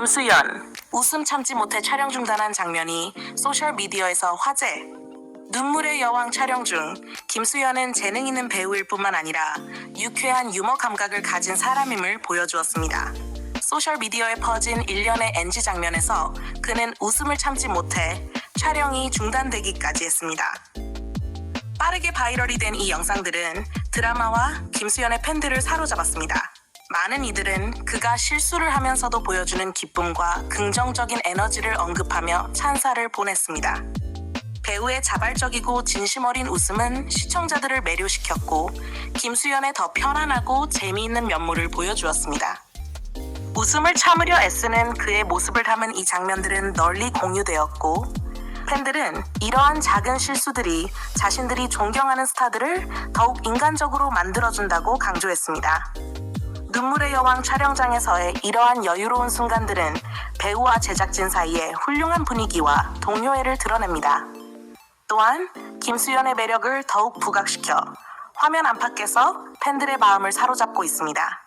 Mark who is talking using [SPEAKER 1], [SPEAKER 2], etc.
[SPEAKER 1] 김수연 웃음 참지 못해 촬영 중단한 장면이 소셜 미디어에서 화제. 눈물의 여왕 촬영 중 김수연은 재능 있는 배우일 뿐만 아니라 유쾌한 유머 감각을 가진 사람임을 보여주었습니다. 소셜 미디어에 퍼진 일련의 NG 장면에서 그는 웃음을 참지 못해 촬영이 중단되기까지 했습니다. 빠르게 바이럴이 된 이 영상들은 드라마와 김수연의 팬들을 사로잡았습니다. 많은 이들은 그가 실수를 하면서도 보여주는 기쁨과 긍정적인 에너지를 언급하며 찬사를 보냈습니다. 배우의 자발적이고 진심 어린 웃음은 시청자들을 매료시켰고 김수연의 더 편안하고 재미있는 면모를 보여주었습니다. 웃음을 참으려 애쓰는 그의 모습을 담은 이 장면들은 널리 공유되었고 팬들은 이러한 작은 실수들이 자신들이 존경하는 스타들을 더욱 인간적으로 만들어준다고 강조했습니다. 눈물의 여왕 촬영장에서의 이러한 여유로운 순간들은 배우와 제작진 사이의 훌륭한 분위기와 동료애를 드러냅니다. 또한 김수연의 매력을 더욱 부각시켜 화면 안팎에서 팬들의 마음을 사로잡고 있습니다.